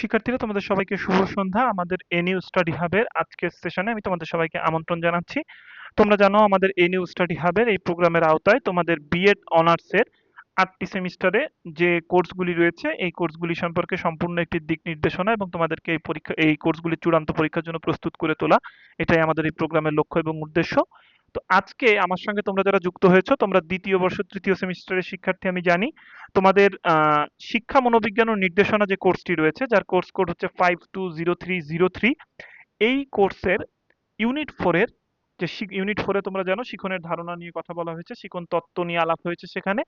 শিক্ষার্থীরা, তোমাদের সবাইকে শুভ সন্ধ্যা। আমাদের এনিউ স্টাডি হাবের আজকের সেশনে আমি তোমাদের সবাইকে আমন্ত্রণ জানাচ্ছি। তোমরা জানো, আমাদের এনিউ স্টাডি হাবের এই প্রোগ্রামের আওতায় তোমাদের বিএড অনার্সের আটটি সেমিস্টারে যে কোর্সগুলি রয়েছে, এই কোর্সগুলি সম্পর্কে সম্পূর্ণ একটি দিক নির্দেশনা এবং তোমাদেরকে এই পরীক্ষা, এই কোর্সগুলি চূড়ান্ত পরীক্ষার জন্য প্রস্তুত করে তোলা। এটাই আমাদের এই প্রোগ্রামের লক্ষ্য এবং উদ্দেশ্য। তো আজকে আমার সঙ্গে তোমরা যারা যুক্ত হয়েছো, তোমরা দ্বিতীয় বর্ষ, তৃতীয় সেমিস্টারের শিক্ষার্থী আমি জানি। তোমাদের শিক্ষা মনোবিজ্ঞান ও নির্দেশনা যে কোর্সটি রয়েছে, যার কোর্স কোড হচ্ছে five two zero three zero three, এই কোর্সের ইউনিট ফোরের যে ইউনিট ফোরে তোমরা জানো, শিখনের ধারণা নিয়ে কথা বলা হয়েছে, শিখন তত্ত্ব নিয়ে আলাপ হয়েছে সেখানে।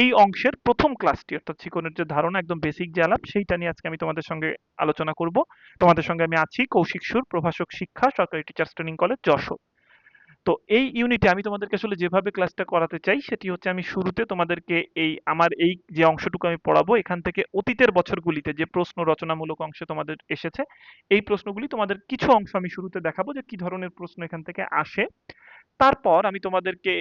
এই অংশের প্রথম ক্লাসটি, অর্থাৎ শিখনের যে ধারণা, একদম বেসিক যে আলাপ, সেইটা নিয়ে আজকে আমি তোমাদের সঙ্গে আলোচনা করব। তোমাদের সঙ্গে আমি আছি কৌশিক সুর, প্রভাষক শিক্ষা, সরকারি টিচার্স ট্রেনিং কলেজ যশোর। তো এই ইউনিটে আমি তোমাদেরকে আসলে যেভাবে ক্লাসটা করাতে চাই, সেটি হচ্ছে আমি শুরুতে তোমাদেরকে এই আমার এই যে অংশটুকু আমি পড়াবো, এখান থেকে অতীতের বছরগুলিতে যে প্রশ্ন রচনামূলক অংশে তোমাদের এসেছে, এই প্রশ্নগুলি তোমাদের কিছু অংশ আমি শুরুতে দেখাবো যে কি ধরনের প্রশ্ন এখান থেকে আসে। তারপর আমি তোমাদেরকে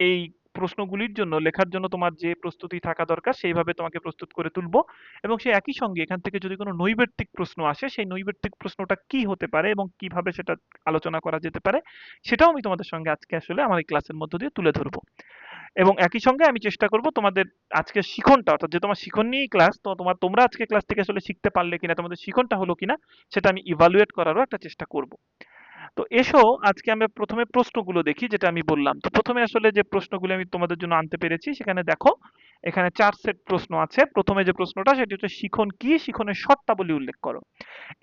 এই প্রশ্নগুলির জন্য, লেখার জন্য তোমার যে প্রস্তুতি থাকা দরকার, সেইভাবে তোমাকে প্রস্তুত করে তুলবো। এবং সেই একই সঙ্গে এখান থেকে যদি কোনো নৈবেত্তিক প্রশ্ন আসে, সেই নৈবেত্তিক প্রশ্নটা কি হতে পারে এবং কীভাবে সেটা আলোচনা করা যেতে পারে, সেটাও আমি তোমাদের সঙ্গে আজকে আসলে আমার এই ক্লাসের মধ্য দিয়ে তুলে ধরবো। এবং একই সঙ্গে আমি চেষ্টা করব তোমাদের আজকে শিখনটা, অর্থাৎ যে তোমার শিখন নিয়েই ক্লাস, তো তোমার, তোমরা আজকে ক্লাস থেকে আসলে শিখতে পারলে কিনা, তোমাদের শিখনটা হলো কিনা, সেটা আমি ইভালুয়েট করারও একটা চেষ্টা করব। তো এসো, আজকে আমরা প্রথমে প্রশ্নগুলো দেখি, যেটা আমি বললাম। তো প্রথমে আসলে যে প্রশ্নগুলো আমি তোমাদের জন্য আনতে পেরেছি, সেখানে দেখো, এখানে চার সেট প্রশ্ন আছে। প্রথমে যে প্রশ্নটা, সেটি হচ্ছে শিখন কি? শিখনের শর্তাবলী উল্লেখ করো।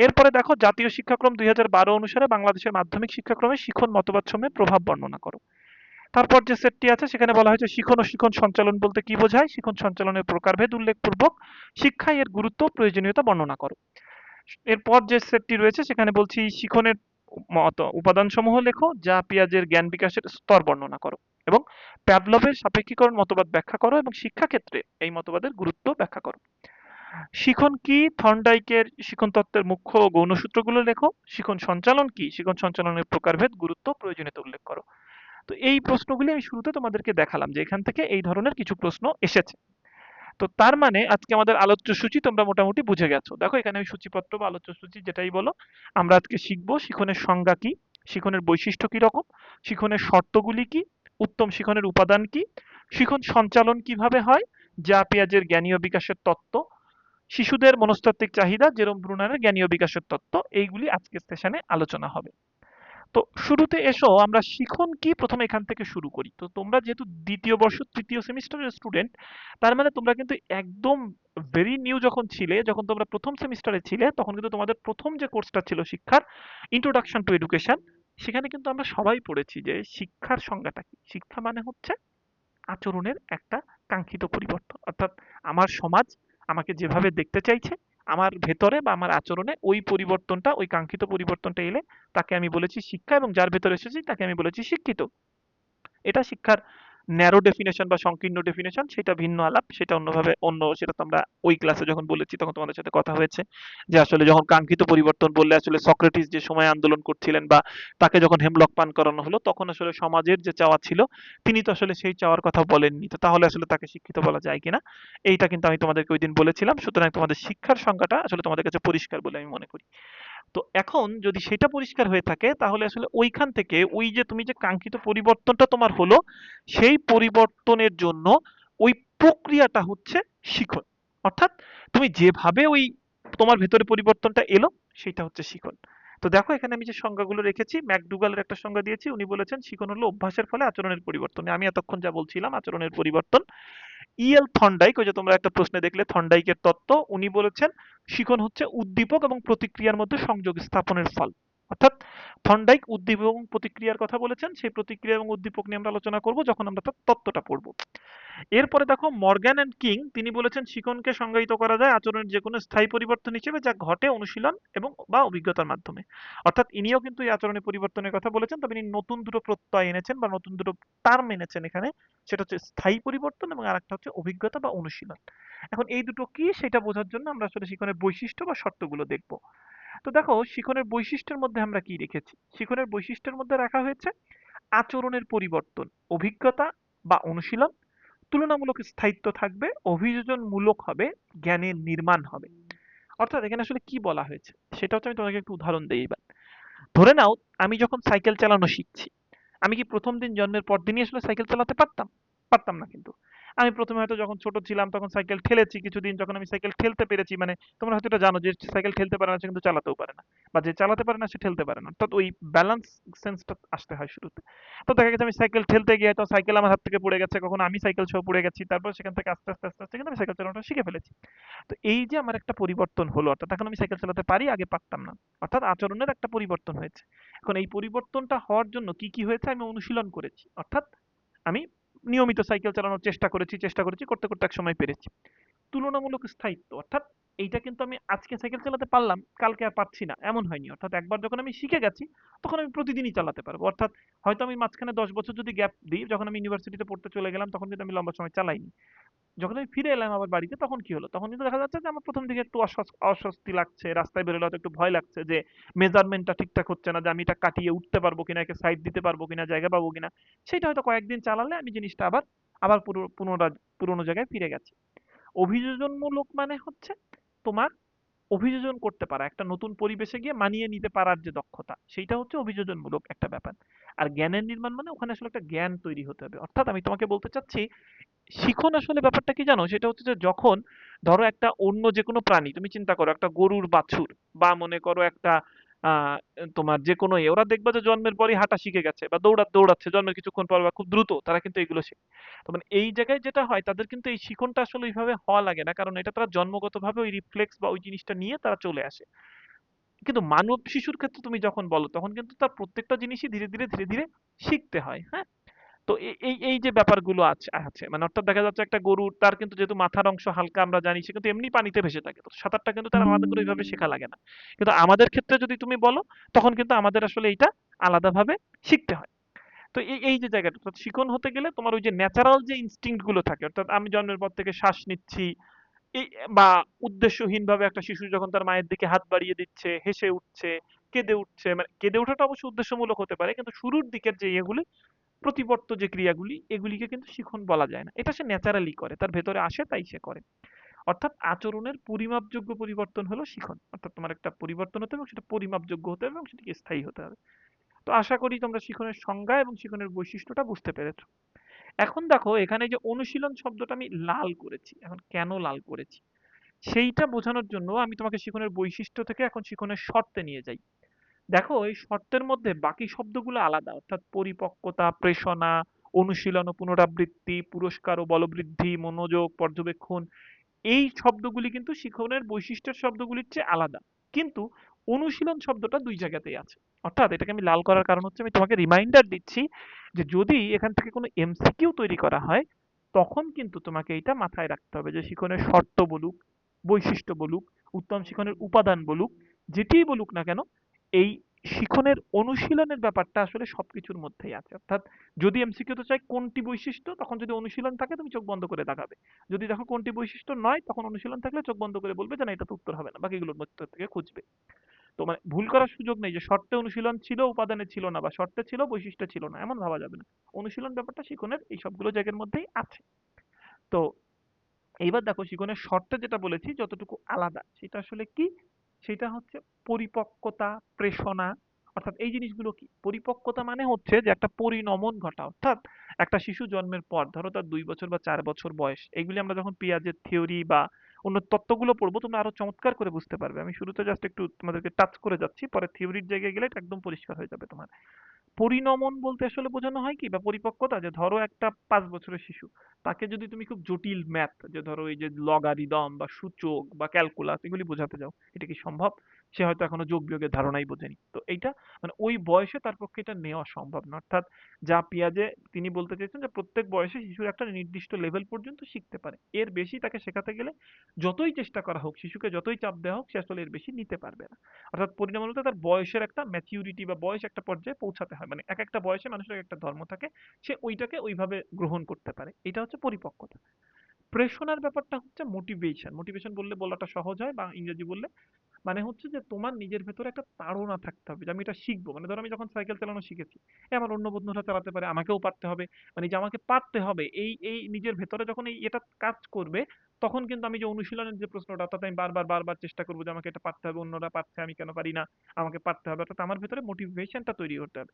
এরপরে দেখো, জাতীয় শিক্ষাক্রম দুই হাজার বারো অনুসারে বাংলাদেশের মাধ্যমিক শিক্ষাক্রমে শিখন মতবাদ সমূহে প্রভাব বর্ণনা করো। তারপর যে সেটটি আছে, সেখানে বলা হয়েছে শিখন ও শিখন সঞ্চালন বলতে কি বোঝায়? শিখন সঞ্চালনের প্রকারভেদ উল্লেখপূর্বক, শিক্ষায় এর গুরুত্ব প্রয়োজনীয়তা বর্ণনা করো। এরপর যে সেটটি রয়েছে, সেখানে বলছি শিখনের মত উপাদান লেখো যা পেঁয়াজের জ্ঞান বিকাশের স্তর বর্ণনা করো এবং প্যাভলভের সাপেক্ষীকরণ মতবাদ ব্যাখ্যা করো এবং শিক্ষাক্ষেত্রে এই মতবাদের গুরুত্ব ব্যাখ্যা করো। শিখন কি? থর্নডাইকের শিখন তত্ত্বের মুখ্য গৌণ সূত্রগুলো লেখো। শিখন সঞ্চালন কি? শিখন সঞ্চালনের প্রকারভেদ, গুরুত্ব, প্রয়োজনীয়তা উল্লেখ করো। তো এই প্রশ্নগুলি আমি শুরুতে তোমাদেরকে দেখালাম যে এখান থেকে এই ধরনের কিছু প্রশ্ন এসেছে। তো তার মানে আজকে আমাদের আলোচ্য সূচি তোমরা মোটামুটি বুঝে গেছো। দেখো, এখানে আমি সূচিপত্র বা আলোচ্য সূচি যেটাই বলো, আমরা আজকে শিখব শিখনের সংজ্ঞা কি, শিখনের বৈশিষ্ট্য কি রকম শিখনের শর্তগুলি কি, উত্তম শিখনের উপাদান কি, শিখন সঞ্চালন কীভাবে হয়, যা পেঁয়াজের জ্ঞানীয় বিকাশের তত্ত্ব, শিশুদের মনস্তাত্ত্বিক চাহিদা, যেরম ব্রুনারের জ্ঞানীয় বিকাশের তত্ত্ব, এইগুলি আজকের সেশনে আলোচনা হবে। তো শুরুতে এসো, আমরা শিখন কি প্রথমে এখান থেকে শুরু করি? তো তোমরা যেহেতু দ্বিতীয় বর্ষ, তৃতীয় সেমিস্টারের স্টুডেন্ট তার মানে তোমরা কিন্তু একদম ভেরি নিউ যখন ছিলে, যখন তোমরা প্রথম সেমিস্টারে ছিলে, তখন কিন্তু তোমাদের প্রথম যে কোর্সটা ছিল শিক্ষার ইন্ট্রোডাকশন টু এডুকেশন সেখানে কিন্তু আমরা সবাই পড়েছি যে শিক্ষার সংজ্ঞাটা কি? শিক্ষা মানে হচ্ছে আচরণের একটা কাঙ্ক্ষিত পরিবর্তন। অর্থাৎ আমার সমাজ আমাকে যেভাবে দেখতে চাইছে আমার ভেতরে বা আমার আচরণে ওই পরিবর্তনটা, ওই কাঙ্ক্ষিত পরিবর্তনটা এলে তাকে আমি বলেছি শিক্ষা এবং যার ভেতরে এসেছি তাকে আমি বলেছি শিক্ষিত। এটা শিক্ষার ন্যারো ডেফিনেশন বা সংকীর্ণ ডেফিনেশন সেটা ভিন্ন আলাপ, সেটা অন্যভাবে অন্য, সেটা তো আমরা ওই ক্লাসে যখন বলেছি, তখন তোমাদের সাথে কথা হয়েছে যে আসলে যখন কাঙ্ক্ষিত পরিবর্তন বললে আসলে সক্রেটিস যে সময় আন্দোলন করছিলেন বা তাকে যখন হেমলক পান করানো হলো, তখন আসলে সমাজের যে চাওয়া ছিল, তিনি তো আসলে সেই চাওয়ার কথা বলেননি। তো তাহলে আসলে তাকে শিক্ষিত বলা যায় কিনা? এইটা কিন্তু আমি তোমাদেরকে ওই দিন বলেছিলাম। সুতরাং তোমাদের শিক্ষার সংজ্ঞাটা আসলে তোমাদের কাছে পরিষ্কার বলে আমি মনে করি। তো এখন যদি সেটা পরিষ্কার হয়ে থাকে, তাহলে আসলে ওইখান থেকে ওই যে তুমি যে কাঙ্ক্ষিত পরিবর্তনটা তোমার হলো, সেই পরিবর্তনের জন্য ওই প্রক্রিয়াটা হচ্ছে শিখন। অর্থাৎ তুমি যেভাবে ওই তোমার ভেতরে পরিবর্তনটা এলো, সেটা হচ্ছে শিখন। তো দেখো, এখানে আমি যে সংজ্ঞাগুলো রেখেছি, ম্যাকডুগালের একটা সংজ্ঞা দিয়েছি, উনি বলেছেন, শিখন হলো অভ্যাসের ফলে আচরণের পরিবর্তন। আমি এতক্ষণ যা বলছিলাম, আচরণের পরিবর্তন। ইএল থন্ডাইক ওই যে তোমরা একটা প্রশ্নে দেখলে থন্ডাইকের তত্ত্ব, উনি বলেছেন, শিখন হচ্ছে উদ্দীপক এবং প্রতিক্রিয়ার মধ্যে সংযোগ স্থাপনের ফল। অর্থাৎ থন্ডাইক উদ্দীপক এবং প্রতিক্রিয়ার কথা বলেছেন, সেই প্রতিক্রিয়া এবং উদ্দীপক নিয়ে আমরা আলোচনা করব যখন আমরা তার তত্ত্বটা পড়ব। এরপরে দেখো মর্গ্যান অ্যান্ড কিং, তিনি বলেছেন শিখনকে সংজ্ঞায়িত করা যায় আচরণের যে কোনো স্থায়ী পরিবর্তন হিসেবে যা ঘটে অনুশীলন এবং বা অভিজ্ঞতার মাধ্যমে। অর্থাৎ ইনিও কিন্তু এই আচরণের পরিবর্তনের কথা বলেছেন, তবে ইনি নতুন দুটো প্রত্যয় এনেছেন বা নতুন দুটো টার্ম এনেছেন এখানে। সেটা হচ্ছে স্থায়ী পরিবর্তন এবং আরেকটা হচ্ছে অভিজ্ঞতা বা অনুশীলন। এখন এই দুটো কি, সেটা বোঝার জন্য আমরা আসলে শিখনের বৈশিষ্ট্য বা শর্তগুলো দেখব। তো দেখো শিখনের বৈশিষ্ট্যের মধ্যে আমরা কি রেখেছি? শিখনের বৈশিষ্ট্যের মধ্যে রাখা হয়েছে আচরণের পরিবর্তন, অভিজ্ঞতা বা অনুশীলন। তুলনামূলক স্থায়িত্ব থাকবে, অভিযোজনমূলক হবে, জ্ঞানের নির্মাণ হবে। অর্থাৎ এখানে আসলে কি বলা হয়েছে? সেটা হচ্ছে আমি তোমাকে একটু উদাহরণ দিই এবার। ধরে নাও আমি যখন সাইকেল চালানো শিখছি, আমি কি প্রথম দিন জন্মের পর দিনই আসলে সাইকেল চালাতে পারতাম? পারতাম না কিন্তু। আমি প্রথমে হয়তো যখন ছোট ছিলাম, তখন সাইকেল ঠেলেছি কিছুদিন, যখন আমি সাইকেল ঠেলতে পেরেছি মানে তোমরা হয়তো এটা জানো যে সাইকেল ঠেলতে পারে না, সে কিন্তু চালাতেও পারে না। বা যে চালাতে পারে না, সে ঠেলতে পারে না। অর্থাৎ ওই ব্যালেন্স সেন্সটা আসতে হয় শুরুতে। তো দেখা গেছে আমি সাইকেল ঠেলতে গিয়ে তো সাইকেল আমার হাত থেকে পড়ে গেছে, কখনো আমি সাইকেল সহ পড়ে গেছি, তারপর সেখান থেকে আস্তে আস্তে আস্তে আস্তে কিন্তু আমি সাইকেল চালানোটা শিখে ফেলেছি। তো এই যে আমার একটা পরিবর্তন হলো, অর্থাৎ এখন আমি সাইকেল চালাতে পারি, আগে পারতাম না। অর্থাৎ আচরণের একটা পরিবর্তন হয়েছে। এখন এই পরিবর্তনটা হওয়ার জন্য কি কি হয়েছে, আমি অনুশীলন করেছি। অর্থাৎ আমি নিয়মিত সাইকেল চালানোর চেষ্টা করেছি চেষ্টা করেছি, করতে করতে এক সময় পেরেছি। তুলনামূলক স্থায়িত্ব, অর্থাৎ এইটা কিন্তু আমি আজকে সাইকেল চালাতে পারলাম, কালকে আর পারছি না, এমন হয়নি। অর্থাৎ একবার যখন আমি শিখে গেছি, তখন আমি প্রতিদিনই চালাতে পারব। অর্থাৎ হয়তো আমি মাঝখানে দশ বছর যদি গ্যাপ দিই, যখন আমি ইউনিভার্সিটিতে পড়তে চলে গেলাম, তখন কিন্তু আমি লম্বা সময় চালাইনি। যখন আমি ফিরে এলাম আমার বাড়িতে, তখন কি হলো? তখন কিন্তু দেখা যাচ্ছে যে আমার প্রথম দিকে একটু অস্বস্তি লাগছে, রাস্তায় বেরোলে হয়তো একটু ভয় লাগছে যে মেজারমেন্টটা ঠিকঠাক হচ্ছে না, যে আমি এটা কাটিয়ে উঠতে পারব কিনা, একে সাইড দিতে পারব কিনা, জায়গা পাবো কিনা। সেটা হয়তো কয়েকদিন চালালে আমি জিনিসটা আবার আবার পুরো পুনরায় পুরোনো জায়গায় ফিরে গেছি। অভিযোজনমূলক মানে হচ্ছে তোমার অভিযোজন করতে পারা, একটা নতুন পরিবেশে গিয়ে মানিয়ে নিতে পারার যে দক্ষতা, সেইটা হচ্ছে অভিযোজনমূলক একটা ব্যাপার। আর জ্ঞানের নির্মাণ মানে ওখানে আসলে একটা জ্ঞান তৈরি হতে হবে। অর্থাৎ আমি তোমাকে বলতে চাচ্ছি, শিখন আসলে ব্যাপারটা কি জানো? সেটা হচ্ছে যে যখন ধরো একটা অন্য যে কোনো প্রাণী, তুমি চিন্তা করো একটা গরুর বাছুর বা মনে করো একটা তোমার যে কোনো এ ওরা দেখবে যে জন্মের পরই হাঁটা শিখে গেছে বা দৌড়া, দৌড়াচ্ছে, জন্মের কিছুক্ষণ পর বা খুব দ্রুত তারা কিন্তু এইগুলো শেখে। তো মানে এই জায়গায় যেটা হয়, তাদের কিন্তু এই শিখনটা আসলে ওইভাবে হওয়া লাগে না, কারণ এটা তারা জন্মগতভাবে ওই রিফ্লেক্স বা ওই জিনিসটা নিয়ে তারা চলে আসে। কিন্তু মানব শিশুর ক্ষেত্রে তুমি যখন বলো, তখন কিন্তু তার প্রত্যেকটা জিনিসই ধীরে ধীরে ধীরে ধীরে শিখতে হয় হ্যাঁ? তো এই এই যে ব্যাপারগুলো আছে আছে মানে অর্থাৎ দেখা যাচ্ছে একটা গরু, তার কিন্তু যেহেতু মাথার অংশ হালকা আমরা জানি, সে কিন্তু এমনি পানিতে ভেসে থাকে। তো সাঁতারটা কিন্তু তার আলাদা করে ওইভাবে শেখা লাগে না। কিন্তু আমাদের ক্ষেত্রে যদি তুমি বলো, তখন কিন্তু আমাদের আসলে এইটা আলাদাভাবে শিখতে হয়। তো এই এই যে জায়গাটা, অর্থাৎ শিখন হতে গেলে তোমার ওই যে ন্যাচারাল যে ইনস্টিংক্টগুলো থাকে, অর্থাৎ আমি জন্মের পর থেকে শ্বাস নিচ্ছি বা উদ্দেশ্যহীনভাবে একটা শিশু যখন তার মায়ের দিকে হাত বাড়িয়ে দিচ্ছে, হেসে উঠছে, কেঁদে উঠছে মানে কেঁদে ওঠাটা অবশ্য উদ্দেশ্যমূলক হতে পারে, কিন্তু শুরুর দিকের যে ইয়েগুলি প্রতিবর্ত যে ক্রিয়াগুলি, এগুলিকে কিন্তু শিখন বলা যায় না। এটা সে ন্যাচারালি করে, তার ভেতরে আসে তাই সে করে। অর্থাৎ আচরণের পরিমাপযোগ্য পরিবর্তন হলো শিখন। অর্থাৎ তোমার একটা পরিবর্তন হতে হবে, সেটা পরিমাপযোগ্য হতে হবে এবং সেটিকে স্থায়ী হতে হবে। তো আশা করি তোমরা শিখনের সংজ্ঞা এবং শিখনের বৈশিষ্ট্যটা বুঝতে পেরেছ। এখন দেখো, এখানে যে অনুশীলন শব্দটা আমি লাল করেছি, এখন কেন লাল করেছি, সেইটা বোঝানোর জন্য আমি তোমাকে শিখনের বৈশিষ্ট্য থেকে এখন শিখনের শর্তে নিয়ে যাই। দেখো, এই শর্তের মধ্যে বাকি শব্দগুলো আলাদা। অর্থাৎ পরিপক্কতা, প্রেষণা, অনুশীলন ও পুনরাবৃত্তি, পুরস্কার ও বলবৃদ্ধি, মনোযোগ, পর্যবেক্ষণ, এই শব্দগুলি কিন্তু শিখনের বৈশিষ্ট্যের শব্দগুলির চেয়ে আলাদা। কিন্তু অনুশীলন শব্দটা দুই জায়গাতেই আছে। অর্থাৎ এটাকে আমি লাল করার কারণ হচ্ছে আমি তোমাকে রিমাইন্ডার দিচ্ছি যে যদি এখান থেকে কোনো এমসিকিউ তৈরি করা হয়, তখন কিন্তু তোমাকে এটা মাথায় রাখতে হবে যে শিখনের শর্ত বলুক, বৈশিষ্ট্য বলুক, উত্তম শিখনের উপাদান বলুক, যেটিই বলুক না কেন এই শিখনের অনুশীলনের ব্যাপারটা আসলে সবকিছুর মধ্যেই আছে। অর্থাৎ যদি এমসিকিউ তো চাই কোনটি বৈশিষ্ট্য, তখন যদি অনুশীলন থাকে তুমি চোখ বন্ধ করে দেখাবে। যদি দেখো কোনটি বৈশিষ্ট্য নয়, তখন অনুশীলন থাকলে চোখ বন্ধ করে বলবে যে না, এটা তো উত্তর হবে না, বাকিগুলোর মধ্যে থেকে খুঁজবে। তো মানে ভুল করার সুযোগ নেই যে শর্তে অনুশীলন ছিল, উপাদানে ছিল না বা শর্তে ছিল, বৈশিষ্ট্য ছিল না, এমন ভাবা যাবে না। অনুশীলন ব্যাপারটা শিখনের এই সবগুলো জায়গার মধ্যেই আছে। তো এইবার দেখো শিখনের শর্তে যেটা বলেছি, যতটুকু আলাদা, সেটা আসলে কি? সেটা হচ্ছে পরিপক্কতা, প্রেষণা। অর্থাৎ এই জিনিসগুলো কি? পরিপক্কতা মানে হচ্ছে যে একটা পরিণমন ঘটা। অর্থাৎ একটা শিশু জন্মের পর, ধরো তার দুই বছর বা চার বছর বয়স, এগুলি আমরা যখন পিয়াজের থিওরি বা অন্য তত্ত্বগুলো পড়ব, তোমরা আরও চমৎকার করে বুঝতে পারবে। আমি শুরুতে জাস্ট একটু তোমাদেরকে টাচ করে যাচ্ছি, পরে থিওরির জায়গায় গেলে একদম পরিষ্কার হয়ে যাবে তোমার। পরিণমন বলতে আসলে বোঝানো হয় কি? বা পরিপক্কতা, যে ধরো একটা পাঁচ বছরের শিশু, তাকে যদি তুমি খুব জটিল ম্যাথ যে ধরো এই যে লগারিদম বা সূচক বা ক্যালকুলাস এগুলি বোঝাতে যাও, এটা কি সম্ভব? সে হয়তো এখনও যোগ বিয়োগের ধারণাই বোঝেনি। তো এইটা মানে ওই বয়সে তার পক্ষে এটা নেওয়া সম্ভব না। অর্থাৎ যা পিয়াজে তিনি বলতে চেয়েছেন যে প্রত্যেক বয়সে শিশুর একটা নির্দিষ্ট লেভেল পর্যন্ত শিখতে পারে। এর বেশি তাকে শেখাতে গেলে যতই চেষ্টা করা হোক, শিশুকে যতই চাপ দেওয়া হোক, সে আসলে এর বেশি নিতে পারবে না। অর্থাৎ পরিণাম বলতে তার বয়সের একটা ম্যাচিউরিটি বা বয়স একটা পর্যায়ে পৌঁছাতে হয়। মানে এক একটা বয়সে মানুষের একটা ধর্ম থাকে, সে ওইটাকে ওইভাবে গ্রহণ করতে পারে। এটা হচ্ছে পরিপক্কতা। প্রেষণার ব্যাপারটা হচ্ছে মোটিভেশন মোটিভেশন বললে বলাটা সহজ হয় বা ইংরেজি বললে মানে হচ্ছে যে তোমার নিজের ভেতরে একটা তাড়না থাকতে হবে যে আমি এটা শিখব। মানে ধরো আমি যখন সাইকেল চালানো শিখেছি আমার অন্য বন্ধুরা চালাতে পারে, আমাকেও পারতে হবে। মানে যে আমাকে পারতে হবে, এই এই নিজের ভেতরে যখন এই এটা কাজ করবে, তখন কিন্তু আমি যে অনুশীলনের যে প্রশ্নটা, অর্থাৎ আমি বারবার বারবার চেষ্টা করব যে আমাকে এটা পারতে হবে, অন্যরা পারছে, আমি কেন পারি না, আমাকে পারতে হবে, অর্থাৎ আমার ভেতরে মোটিভেশনটা তৈরি করতে হবে।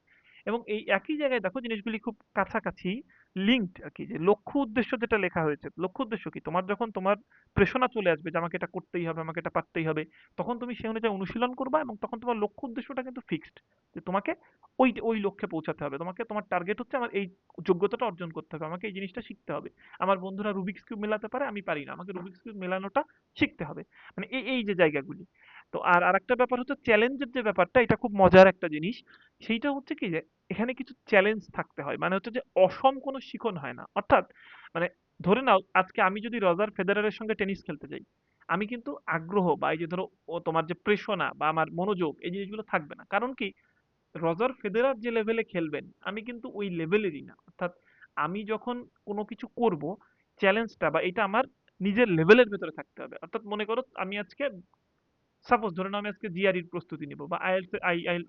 এবং এই একই জায়গায় দেখো জিনিসগুলি খুব কাছাকাছি লিঙ্কড আর কি, যে লক্ষ্য উদ্দেশ্য যেটা লেখা হয়েছে, লক্ষ্য উদ্দেশ্য কি? তোমার যখন তোমার প্রেষণা চলে আসবে যে আমাকে এটা করতেই হবে, আমাকে এটা পারতেই হবে, তখন তুমি সেই অনুযায়ী অনুশীলন করবা এবং তখন তোমার লক্ষ্য উদ্দেশ্যটা কিন্তু ফিক্সড যে তোমাকে ওই ওই লক্ষ্যে পৌঁছাতে হবে। তোমাকে, তোমার টার্গেট হচ্ছে আমার এই যোগ্যতাটা অর্জন করতে হবে, আমাকে এই জিনিসটা শিখতে হবে। আমার বন্ধুরা রুবিক্স কিউব মেলাতে পারে, আমি পারি না, আমাকে রুবিক্স কিউব মেলানোটা শিখতে হবে। মানে এই এই যে জায়গাগুলি। তো আর আরেকটা ব্যাপার হচ্ছে চ্যালেঞ্জের যে ব্যাপারটা, এটা খুব মজার একটা জিনিস। সেইটা হচ্ছে কি যে, এখানে কিছু চ্যালেঞ্জ থাকতে হয়। মানে হচ্ছে যে, অসম কোনো শিখন হয় না। অর্থাৎ মানে ধরে নাও, আজকে আমি যদি রজার ফেদারারের সঙ্গে টেনিস খেলতে যাই, আমি কিন্তু আগ্রহ বা এই যে ধরো, ও তোমার যে প্রেষণা বা আমার মনোযোগ, এই জিনিসগুলো থাকবে না। কারণ কি, রজার ফেদেরার যে লেভেলে খেলবেন, আমি কিন্তু ওই লেভেলেরই না। অর্থাৎ, আমি যখন কোনো কিছু করব চ্যালেঞ্জটা বা এটা আমার নিজের লেভেলের ভেতরে থাকতে হবে। অর্থাৎ মনে করো, আমি আজকে সাপোজ ধরে আমি আজকে জিআরইর প্রস্তুতি নেব বা আইএলস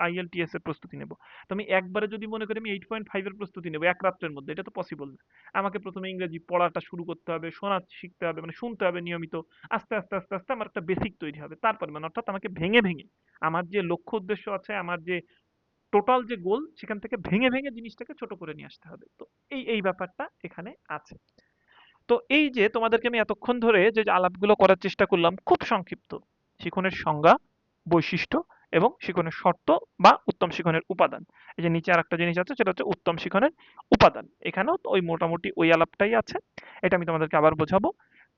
আইএলটিএস এর প্রস্তুতি নেব। তো আমি একবারে যদি মনে করি আমি এইট পয়েন্ট ফাইভের প্রস্তুতি নেব এক রাত্রের মধ্যে, এটা তো পসিবল না। আমাকে প্রথমে ইংরেজি পড়াটা শুরু করতে হবে, শোনা শিখতে হবে মানে শুনতে হবে নিয়মিত। আস্তে আস্তে আস্তে আস্তে আমার একটা বেসিক তৈরি হবে। তারপরে মানে অর্থাৎ আমাকে ভেঙে ভেঙে আমার যে লক্ষ্য উদ্দেশ্য আছে, আমার যে টোটাল যে গোল সেখান থেকে ভেঙে ভেঙে জিনিসটাকে ছোট করে নিয়ে আসতে হবে। তো এই এই ব্যাপারটা এখানে আছে। তো এই যে তোমাদেরকে আমি এতক্ষণ ধরে যে আলাপগুলো করার চেষ্টা করলাম, খুব সংক্ষিপ্ত। শিখনের সংজ্ঞা, বৈশিষ্ট্য এবং শিখনের শর্ত বা উত্তম শিখনের উপাদান। এই যে নিচে আরেকটা জিনিস আছে, সেটা হচ্ছে উত্তম শিখনের উপাদান। এখানেও ওই মোটামুটি ওই আলাপটাই আছে। এটা আমি তোমাদেরকে আবার বোঝাবো।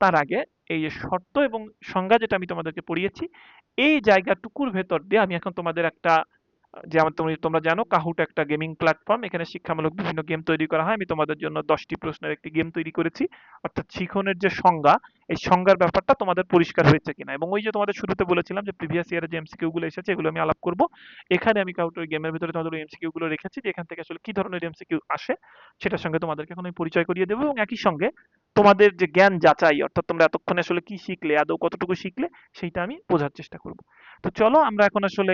তার আগে এই যে শর্ত এবং সংজ্ঞা যেটা আমি তোমাদেরকে পড়িয়েছি, এই জায়গাটুকুর ভেতর দিয়ে আমি এখন তোমাদের একটা যেমন তুমি, তোমরা জানো কাহুট একটা গেমিং প্ল্যাটফর্ম এখানে শিক্ষামূলক বিভিন্ন গেম তৈরি করা হয়। আমি তোমাদের জন্য দশটি প্রশ্নের একটি গেম তৈরি করেছি। অর্থাৎ শিখনের যে সংজ্ঞা, এই সংজ্ঞার ব্যাপারটা তোমাদের পরিষ্কার হয়েছে কিনা। এবং ওই যে তোমাদের শুরুতে বলেছিলাম যে প্রিভিয়াস ইয়ারে যে এমসিকিউ গুলো এসেছে, এগুলো আমি আলাপ করব। এখানে আমি কাউট ওই গেমের ভিতরে তোমাদের ওই এমসিকিউ গুলো রেখেছি, যে এখান থেকে আসলে কি ধরনের এমসিকিউ আসে, সেটার সঙ্গে তোমাদেরকে এখন আমি পরিচয় করিয়ে দেবো। এবং একই সঙ্গে তোমাদের যে জ্ঞান যাচাই, অর্থাৎ তোমরা এতক্ষণে আসলে কি শিখলে, আদৌ কতটুকু শিখলে, সেইটা আমি বোঝার চেষ্টা করব। তো চলো, আমরা এখন আসলে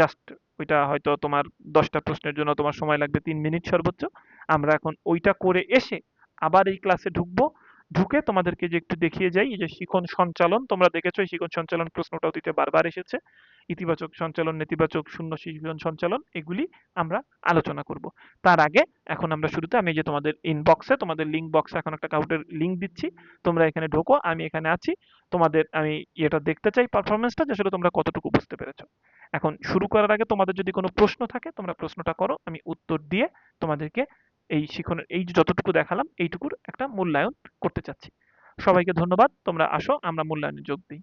জাস্ট ওইটা হয়তো তোমার দশটা প্রশ্নের জন্য তোমার সময় লাগবে তিন মিনিট সর্বোচ্চ। আমরা এখন ওইটা করে এসে আবার এই ক্লাসে ঢুকবো। ঢুকে তোমাদেরকে যে একটু দেখিয়ে যাই যে শিখন সঞ্চালন, তোমরা দেখেছ এই শিখন সঞ্চালন প্রশ্নটা অতীতে বারবার এসেছে। ইতিবাচক সঞ্চালন, নেতিবাচক, শূন্য শিখন সঞ্চালন, এগুলি আমরা আলোচনা করব। তার আগে এখন আমরা শুরুতে আমি যে তোমাদের ইনবক্সে তোমাদের লিঙ্ক বক্সে এখন একটা কাউটের লিঙ্ক দিচ্ছি। তোমরা এখানে ঢোকো, আমি এখানে আছি। তোমাদের আমি এটা দেখতে চাই পারফরমেন্সটা যে আসলে তোমরা কতটুকু বুঝতে পেরেছ। এখন শুরু করার আগে তোমাদের যদি কোনো প্রশ্ন থাকে, তোমরা প্রশ্নটা করো, আমি উত্তর দিয়ে তোমাদেরকে এই শিখনের, এই যতটুকু দেখালাম, এইটুকুর একটা মূল্যায়ন করতে চাচ্ছি। সবাইকে ধন্যবাদ, তোমরা আসো, আমরা মূল্যায়নে যোগ দিই।